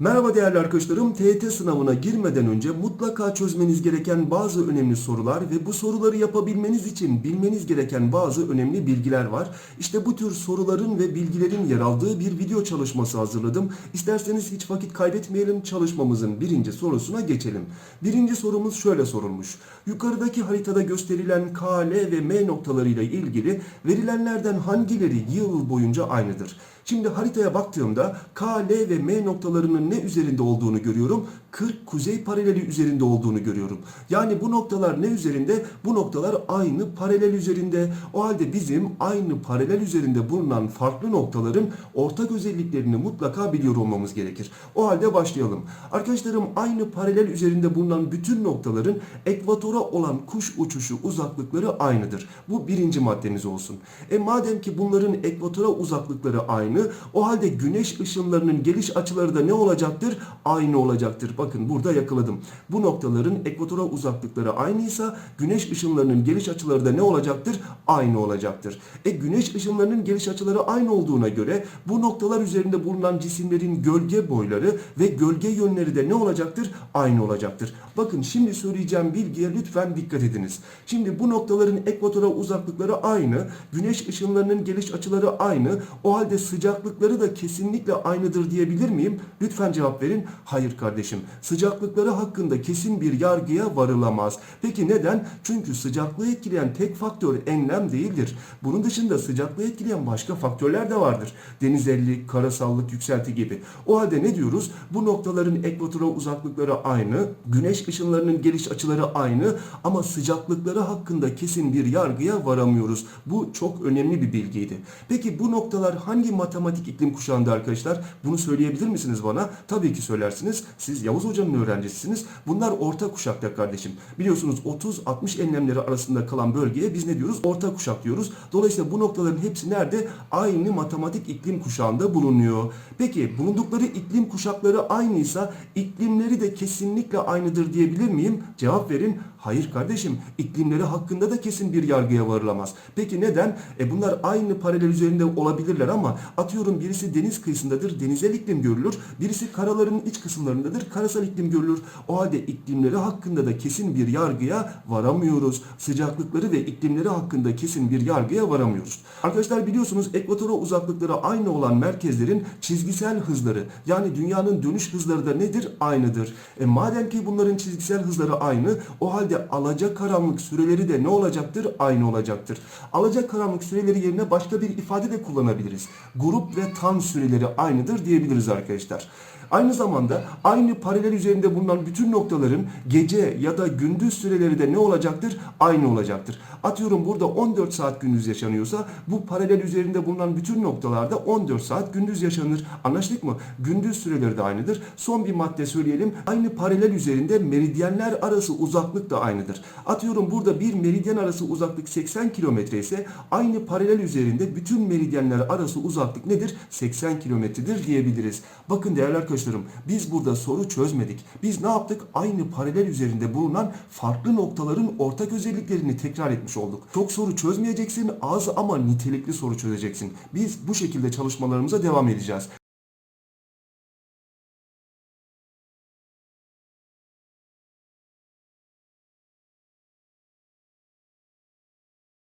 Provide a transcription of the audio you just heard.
Merhaba değerli arkadaşlarım. TYT sınavına girmeden önce mutlaka çözmeniz gereken bazı önemli sorular ve bu soruları yapabilmeniz için bilmeniz gereken bazı önemli bilgiler var. İşte bu tür soruların ve bilgilerin yer aldığı bir video çalışması hazırladım. İsterseniz hiç vakit kaybetmeyelim çalışmamızın birinci sorusuna geçelim. Birinci sorumuz şöyle sorulmuş. Yukarıdaki haritada gösterilen K, L ve M noktalarıyla ilgili verilenlerden hangileri yıl boyunca aynıdır? Şimdi haritaya baktığımda K, L ve M noktalarının ne üzerinde olduğunu görüyorum? 40 kuzey paraleli üzerinde olduğunu görüyorum. Yani bu noktalar ne üzerinde? Bu noktalar aynı paralel üzerinde. O halde bizim aynı paralel üzerinde bulunan farklı noktaların ortak özelliklerini mutlaka biliyor olmamız gerekir. O halde başlayalım. Arkadaşlarım aynı paralel üzerinde bulunan bütün noktaların ekvatora olan kuş uçuşu uzaklıkları aynıdır. Bu birinci maddemiz olsun. E madem ki bunların ekvatora uzaklıkları aynı, o halde güneş ışınlarının geliş açıları da ne olacaktır? Aynı olacaktır. Bakın burada yakaladım. Bu noktaların ekvatora uzaklıkları aynıysa güneş ışınlarının geliş açıları da ne olacaktır? Aynı olacaktır. E güneş ışınlarının geliş açıları aynı olduğuna göre bu noktalar üzerinde bulunan cisimlerin gölge boyları ve gölge yönleri de ne olacaktır? Aynı olacaktır. Bakın şimdi söyleyeceğim bilgiye lütfen dikkat ediniz. Şimdi bu noktaların ekvatora uzaklıkları aynı, güneş ışınlarının geliş açıları aynı. O halde sıcaklıkları da kesinlikle aynıdır diyebilir miyim? Lütfen cevap verin. Hayır kardeşim. Sıcaklıkları hakkında kesin bir yargıya varılamaz. Peki neden? Çünkü sıcaklığı etkileyen tek faktör enlem değildir. Bunun dışında sıcaklığı etkileyen başka faktörler de vardır. Denizellik, karasallık, yükselti gibi. O halde ne diyoruz? Bu noktaların ekvatora uzaklıkları aynı, güneş ışınlarının geliş açıları aynı ama sıcaklıkları hakkında kesin bir yargıya varamıyoruz. Bu çok önemli bir bilgiydi. Peki bu noktalar hangi matematik iklim kuşağında arkadaşlar? Bunu söyleyebilir misiniz bana? Tabii ki söylersiniz. Siz Yavuz Hoca'nın öğrencisisiniz. Bunlar orta kuşakta kardeşim. Biliyorsunuz 30-60 enlemleri arasında kalan bölgeye biz ne diyoruz? Orta kuşak diyoruz. Dolayısıyla bu noktaların hepsi nerede? Aynı matematik iklim kuşağında bulunuyor. Peki bulundukları iklim kuşakları aynıysa iklimleri de kesinlikle aynıdır diyebilir miyim? Cevap verin. Hayır kardeşim. iklimleri hakkında da kesin bir yargıya varılamaz. Peki neden? E bunlar aynı paralel üzerinde olabilirler ama atıyorum birisi deniz kıyısındadır. Denizel iklim görülür. Birisi karaların iç kısımlarındadır. Karasal iklim görülür. O halde iklimleri hakkında da kesin bir yargıya varamıyoruz. Sıcaklıkları ve iklimleri hakkında kesin bir yargıya varamıyoruz. Arkadaşlar biliyorsunuz ekvatora uzaklıkları aynı olan merkezlerin çizgisel hızları yani dünyanın dönüş hızları da nedir? Aynıdır. E madem ki bunların çizgisel hızları aynı o halde alacakaranlık süreleri de ne olacaktır? Aynı olacaktır. Alacakaranlık süreleri yerine başka bir ifade de kullanabiliriz. Grup ve tam süreleri aynıdır diyebiliriz arkadaşlar. Aynı zamanda aynı paralel üzerinde bulunan bütün noktaların gece ya da gündüz süreleri de ne olacaktır? Aynı olacaktır. Atıyorum burada 14 saat gündüz yaşanıyorsa bu paralel üzerinde bulunan bütün noktalarda 14 saat gündüz yaşanır. Anlaştık mı? Gündüz süreleri de aynıdır. Son bir madde söyleyelim. Aynı paralel üzerinde meridyenler arası uzaklık da aynıdır. Atıyorum burada bir meridyen arası uzaklık 80 kilometre ise aynı paralel üzerinde bütün meridyenler arası uzaklık nedir? 80 kilometredir diyebiliriz. Bakın değerli arkadaşlarım biz burada soru çözmedik. Biz ne yaptık? Aynı paralel üzerinde bulunan farklı noktaların ortak özelliklerini tekrar etmiş olduk. Çok soru çözmeyeceksin az ama nitelikli soru çözeceksin. Biz bu şekilde çalışmalarımıza devam edeceğiz.